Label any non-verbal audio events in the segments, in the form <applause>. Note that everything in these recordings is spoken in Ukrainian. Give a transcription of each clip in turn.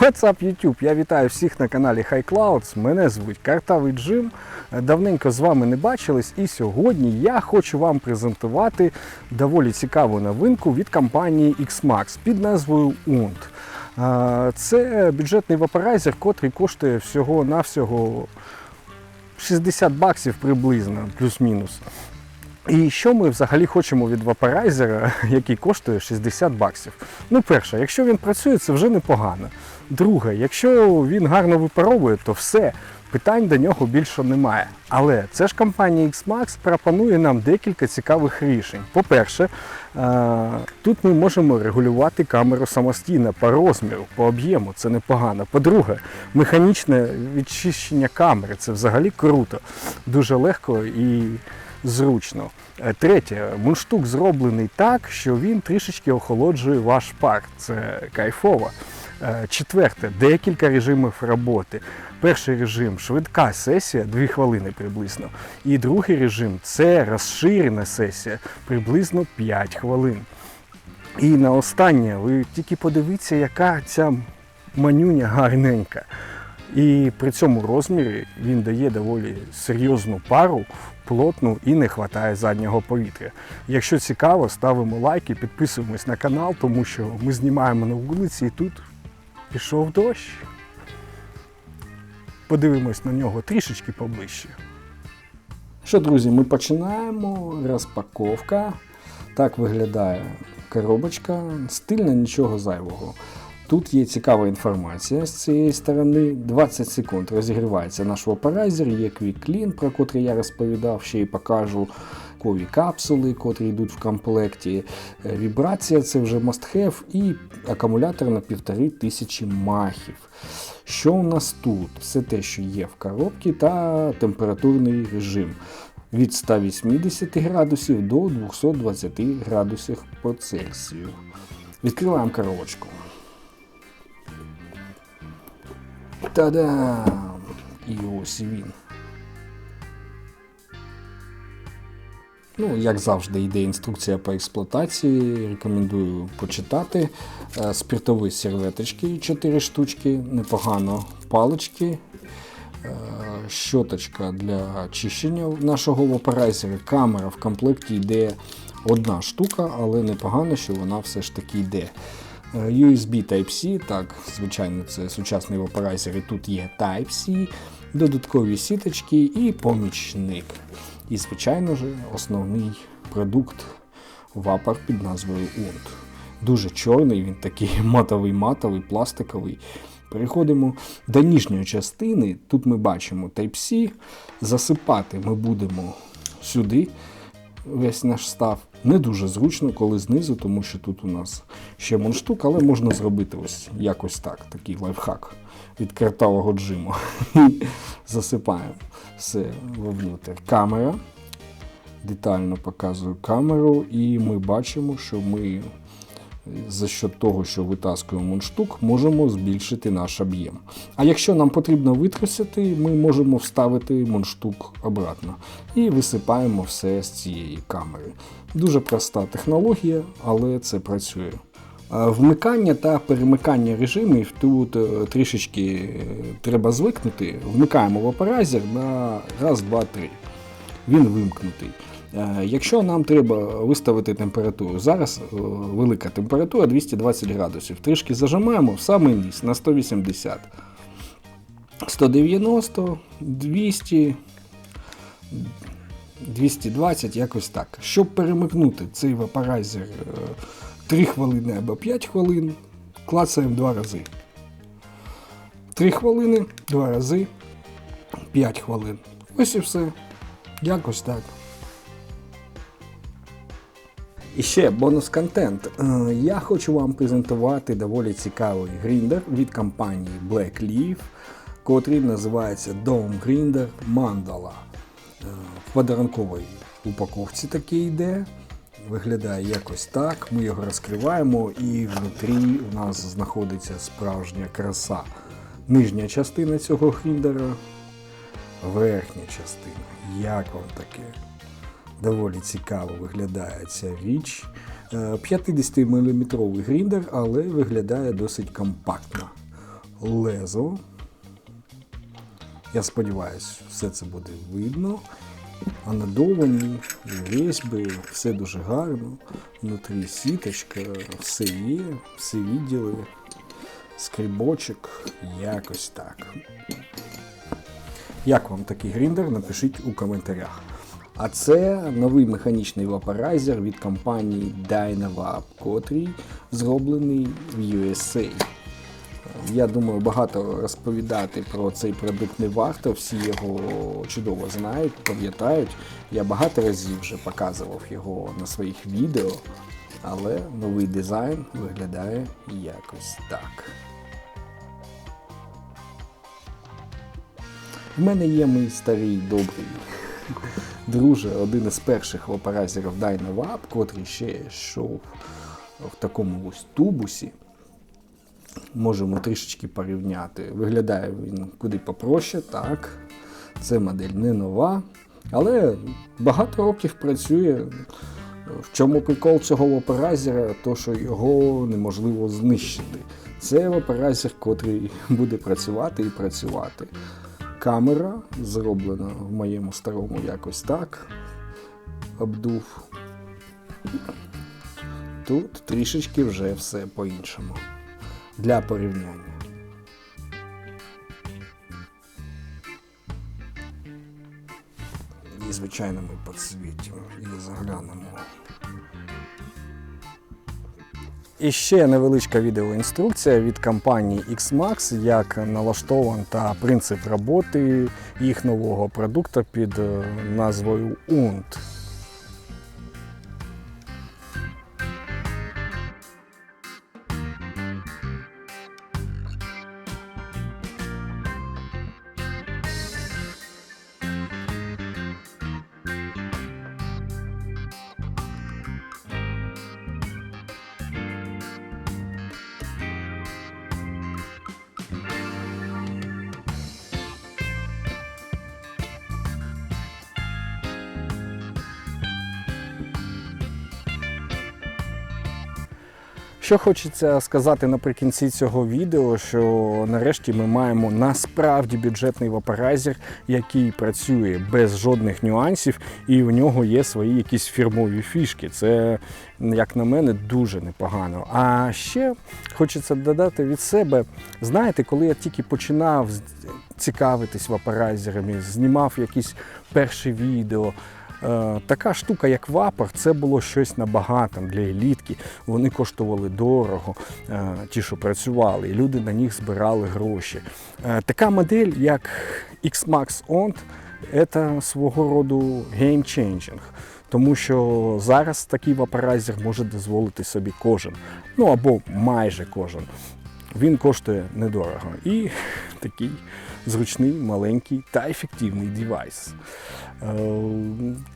What's up, YouTube? Я вітаю всіх на каналі High Clouds. Мене звуть Картавий Джим. Давненько з вами не бачились, і сьогодні я хочу вам презентувати доволі цікаву новинку від компанії XMAX під назвою UNT. Це бюджетний вапорайзер, котрий коштує всього-навсього 60 баксів приблизно, плюс-мінус. І що ми взагалі хочемо від вапорайзера, <laughs> який коштує 60 баксів? Ну, перше, якщо він працює, це вже непогано. Друге, якщо він гарно випаровує, то все, питань до нього більше немає. Але це ж компанія XMAX пропонує нам декілька цікавих рішень. По-перше, е, тут ми можемо регулювати камеру самостійно по розміру, по об'єму, це непогано. По-друге, механічне відчищення камери це взагалі круто, дуже легко і зручно. Е, Третє, мундштук зроблений так, що він трішечки охолоджує ваш пар. Це кайфово. Е, Четверте, декілька режимів роботи. Перший режим швидка сесія, 2 хвилини приблизно. І другий режим це розширена сесія, приблизно 5 хвилин. І на останнє, ви тільки подивіться, яка ця манюня гарненька. І при цьому розмірі він дає доволі серйозну пару, плотну і не вистачає заднього повітря. Якщо цікаво, ставимо лайки, підписуємось на канал, тому що ми знімаємо на вулиці і тут пішов дощ. Подивимось на нього трішечки поближче. Що, друзі, ми починаємо. Розпаковка. Так виглядає коробочка. Стильно нічого зайвого. Тут є цікава інформація з цієї сторони. 20 секунд розігрівається наш вапорайзер, є Clean, про котрий я розповідав, ще й покажу. Кові капсули, котрі йдуть в комплекті. Е, Вібрація це вже must have і акумулятор на 1500 махів. Що у нас тут? Все те, що є в коробці, та температурний режим від 180 градусів до 220 градусів по Цельсію. Відкриваємо коробочку. Та-дам! І ось він. Ну, як завжди, йде інструкція по експлуатації. Рекомендую почитати. Е, Спиртові серветочки 4 штучки, непогано палички. Е, Щоточка для чищення нашого вапорайзера. Камера в комплекті йде одна штука, але непогано, що вона все ж таки йде. Е, USB Type-C, так, звичайно, це сучасний вапорайзер, і тут є Type-C, додаткові сіточки і помічник. І, звичайно ж, основний продукт вапор під назвою Унт. Дуже чорний, він такий <laughs> матовий-матовий, пластиковий. Переходимо до ніжньої частини. Тут ми бачимо Type-C. Засипати ми будемо сюди весь наш став. Не дуже зручно, коли знизу, тому що тут у нас ще мундштук, але можна зробити ось якось так, такий лайфхак від картавого джиму. <laughs> Засипаємо все вовнутрь. Камера. Детально показую камеру, і ми бачимо, що ми за що того, що витаскуємо мундштук, можемо збільшити наш об'єм. А якщо нам потрібно витрусити, ми можемо вставити мундштук обратно і висипаємо все з цієї камери. Дуже проста технологія, але це працює. Вмикання та перемикання режимів тут е, трішечки е, треба звикнути. Вмикаємо вапорайзер на раз, два, три. Він вимкнутий. Е, Якщо нам треба виставити температуру, зараз е, велика температура 220 градусів. Трішки зажимаємо в самий низ на 180. 190, 200, 220, якось так. Щоб перемикнути цей вапорайзер 3 хвилини або 5 хвилин, клацаємо два рази. 3 хвилини, 2 рази, 5 хвилин. Ось і все. Якось так. І ще бонус контент. Е, Я хочу вам презентувати доволі цікавий гріндер від компанії Black Leaf, котрий називається Dome Grinder Mandala. Е, В подарунковій упаковці такий йде. Виглядає якось так. Ми його розкриваємо і внутрі у нас знаходиться справжня краса. Нижня частина цього гріндера, верхня частина. Як вам таке? Доволі цікаво виглядає ця річ. Е, 50-мм гріндер, але виглядає досить компактно. лезо. Я сподіваюся, все це буде видно. Анодовані, різьби, все дуже гарно. Внутрі сіточка, все є, всі відділи, скрібочок, якось так. Як вам такий гріндер? Напишіть у коментарях. А це новий механічний вапорайзер від компанії Dynavap, котрий зроблений в USA. Я думаю, багато розповідати про цей продукт не варто. Всі його чудово знають, пам'ятають. Я багато разів вже показував його на своїх відео, але новий дизайн виглядає якось так. В мене є мій старий добрий друже, один із перших вапорайзерів Dynavap, котрий ще йшов в такому ось тубусі можемо трішечки порівняти. Виглядає він куди попроще, так. Це модель не нова, але багато років працює. В чому прикол цього вапорайзера, то що його неможливо знищити. Це вапорайзер, котрий буде працювати і працювати. Камера зроблена в моєму старому якось так. Обдув. Тут трішечки вже все по-іншому для порівняння. І, звичайно, ми підсвітимо і заглянемо. І ще невеличка відеоінструкція від компанії XMAX, як налаштован та принцип роботи їх нового продукту під е, назвою UNT. Що хочеться сказати наприкінці цього відео, що нарешті ми маємо насправді бюджетний вапорайзер, який працює без жодних нюансів, і у нього є свої якісь фірмові фішки. Це, як на мене, дуже непогано. А ще хочеться додати від себе, знаєте, коли я тільки починав цікавитись вапорайзерами, знімав якісь перші відео. Е, Така штука, як вапор, це було щось набагато для елітки. Вони коштували дорого, е, ті, що працювали, і люди на них збирали гроші. Е, Така модель, як X-Max ONT, це свого роду геймченджинг. Тому що зараз такий вапорайзер може дозволити собі кожен, ну або майже кожен. Він коштує недорого і <laughs> такий зручний, маленький та ефективний девайс. Е,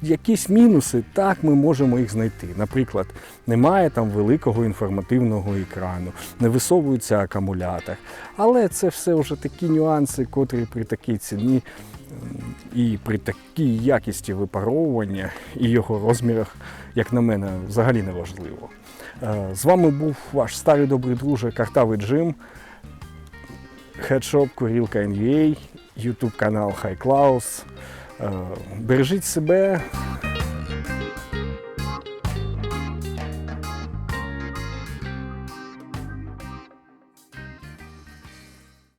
якісь мінуси, так, ми можемо їх знайти. Наприклад, немає там великого інформативного екрану, не висовується акумулятор. Але це все вже такі нюанси, котрі при такій ціні і при такій якісті випаровування і його розмірах, як на мене, взагалі не важливо. З вами був ваш старий добрий друже Картавий Джим, хедшоп Курілка NVA, YouTube канал High Claus. Е, Бережіть себе,